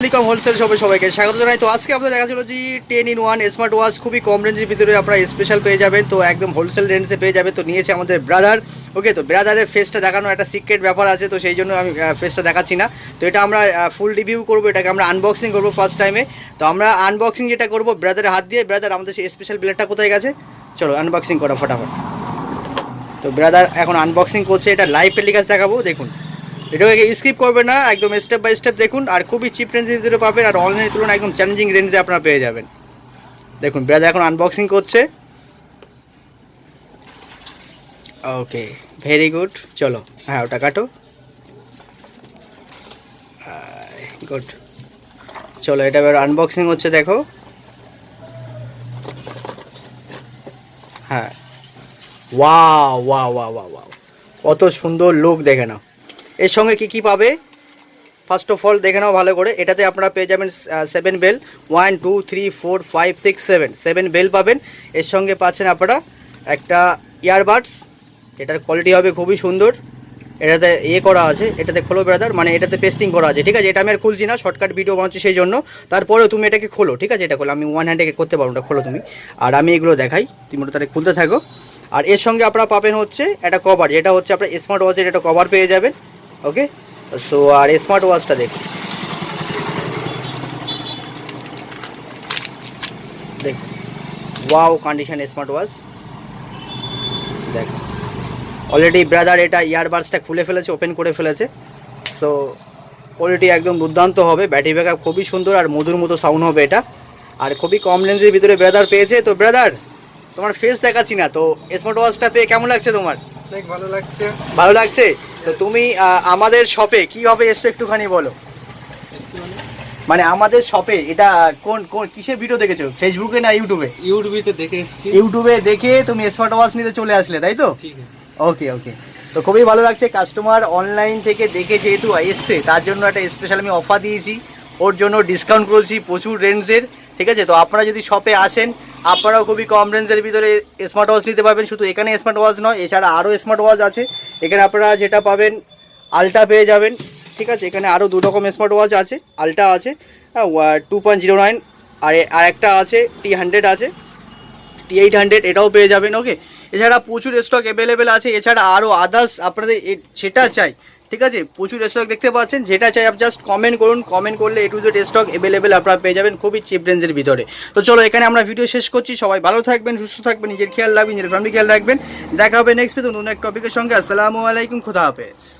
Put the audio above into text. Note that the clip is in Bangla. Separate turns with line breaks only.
টেলিকম হোলসেল শপে সবাইকে স্বাগত জানাই। তো আজকে আপনাদের দেখা ছিল যে ten in one smart watch খুবই কম রেঞ্জের ভিতরে আপনারা স্পেশাল পেয়ে যাবেন। তো একদম হোলসেল রেঞ্জে পেয়ে যাবেন। তো নিয়েছে আমাদের ব্রাদার ওকে তো ব্রাদারের ফেসটা দেখানো একটা সিক্রেট ব্যাপার আছে। তো সেই জন্য আমি ফেসটা দেখাচ্ছি না। তো এটা আমরা ফুল রিভিউ করব। এটাকে আমরা আনবক্সিং করব ফার্স্ট টাইমে তো আমরা আনবক্সিং যেটা করব ব্রাদারের হাত দিয়ে। ব্রাদার আমাদের সেই স্পেশাল ব্লেডটা কোথায় গেছে? চলো আনবক্সিং করা, ফটাফট। তো ব্রাদার এখন আনবক্সিং করছে। এটা লাইভ টেলিকাস্ট দেখাবো। দেখুন। এটাকে স্কিপ করবে না, একদম স্টেপ বাই স্টেপ দেখুন, আর খুবই চিপ রেঞ্জের ভিতরে পাবেন, আর অনলাইনের তুলনায় একদম চ্যালেঞ্জিং রেঞ্জে আপনারা পেয়ে যাবেন। দেখুন ব্রাদার এখন আনবক্সিং করছে। ওকে ভেরি গুড চলো হ্যাঁ ওটা কাটো। গুড চলো, এটা এবার আনবক্সিং হচ্ছে, দেখো। হ্যাঁ। ওয়া ওয়া ওয়া ওয়া ওয়া কত সুন্দর লুক দেখে নাও। এর সঙ্গে কি কি পাবে? ফার্স্ট অফ অল দেখে নাও ভালো করে। এটাতে আপনারা পেয়ে যাবেন seven bell one two three four five six seven seven bell পাবেন। এর সঙ্গে পাচ্ছেন আপনারা একটা ইয়ারবাডস এটার কোয়ালিটি হবে খুবই সুন্দর। এটাতে ইয়ে করা আছে। এটাতে খোলো ব্রাদার মানে এটাতে পেস্টিং করা আছে। ঠিক আছে? এটা আমি আর খুলছি না। শর্টকাট ভিডিও বানাচ্ছি সেই জন্য। তারপরেও তুমি এটাকে খোলো। ঠিক আছে? এটা খোলো। আমি ওয়ান হ্যান্ডে করতে পারব ওটা খোলো তুমি। আর আমি এগুলো দেখাই। তুমি ওটা তাহলে খুলতে থাকো। আর এর সঙ্গে আপনারা পাবেন হচ্ছে একটা কভার যেটা হচ্ছে আপনার স্মার্ট ওয়াচের একটা কভার পেয়ে যাবেন। ওকে? সো আর স্মার্ট ওয়াচটা দেখুন। দেখুন। ওয়াও কন্ডিশন স্মার্ট ওয়াচ দেখ অলরেডি ব্রাদার এটা ইয়ারবাডসটা খুলে ফেলেছে ওপেন করে ফেলেছে। সো কোয়ালিটি একদম দুর্দান্ত হবে। ব্যাটারি ব্যাকআপ খুবই সুন্দর আর মধুর মতো সাউন্ড হবে এটা। আর খুবই কম রেঞ্জের ভিতরে ব্রাদার পেয়েছে। তো ব্রাদার তোমার ফেস দেখাচ্ছি না। তো স্মার্ট ওয়াচটা পেয়ে কেমন লাগছে তোমার?
অনেক ভালো লাগছে।
ভালো লাগছে? তো তুমি আমাদের শপে কীভাবে এসছো একটুখানি বলো। মানে আমাদের শপে এটা কোন কোন কিসের ভিডিও দেখেছ? ফেসবুকে না ইউটিউবে
ইউটিউবিতে দেখে এসেছি।
ইউটিউবে দেখে তুমি স্মার্ট ওয়াচ নিতে চলে আসলে তাই তো?
ঠিক
ওকে ওকে তো খুবই ভালো লাগছে কাস্টমার অনলাইন থেকে দেখে যেহেতু এসছে তার জন্য একটা স্পেশাল আমি অফার দিয়েছি। ওর জন্য ডিসকাউন্ট করেছি প্রচুর রেঞ্জের ঠিক আছে? তো আপনারা যদি শপে আসেন আপনারাও খুবই কম রেঞ্জের ভিতরে স্মার্ট ওয়াচ নিতে পারবেন। শুধু এখানে স্মার্ট ওয়াচ নয়, এছাড়া আরও স্মার্ট ওয়াচ আছে। এখানে আপনারা যেটা পাবেন আলটা পেয়ে যাবেন। ঠিক আছে? এখানে আরও দু রকম স্মার্ট ওয়াচ আছে। আলটা আছে টু পয়েন্ট জিরো নাইন আর একটা আছে টি হান্ড্রেড আছে। টি এইট হান্ড্রেড এটাও পেয়ে যাবেন ওকে এছাড়া প্রচুর স্টক অ্যাভেলেবেল আছে। এছাড়া আরও আদার্স আপনাদের সেটা চাই। ঠিক আছে? প্রচুর স্টক দেখতে পাচ্ছেন। যেটা চাই আপনি জাস্ট কমেন্ট করুন। কমেন্ট করলে A to Z stock available আপনারা পেয়ে যাবেন খুবই চিপ রেঞ্জের ভিতরে। তো চলো, এখানে আমরা ভিডিও শেষ করছি। সবাই ভালো থাকবেন, সুস্থ থাকবেন, নিজের খেয়াল রাখবেন, নিজের ফ্যামিলি খেয়াল রাখবেন। দেখা হবে নেক্সট ভিডিও নতুন এক টপিকের সঙ্গে। আসসালামু আলাইকুম, খোদা হাফেজ।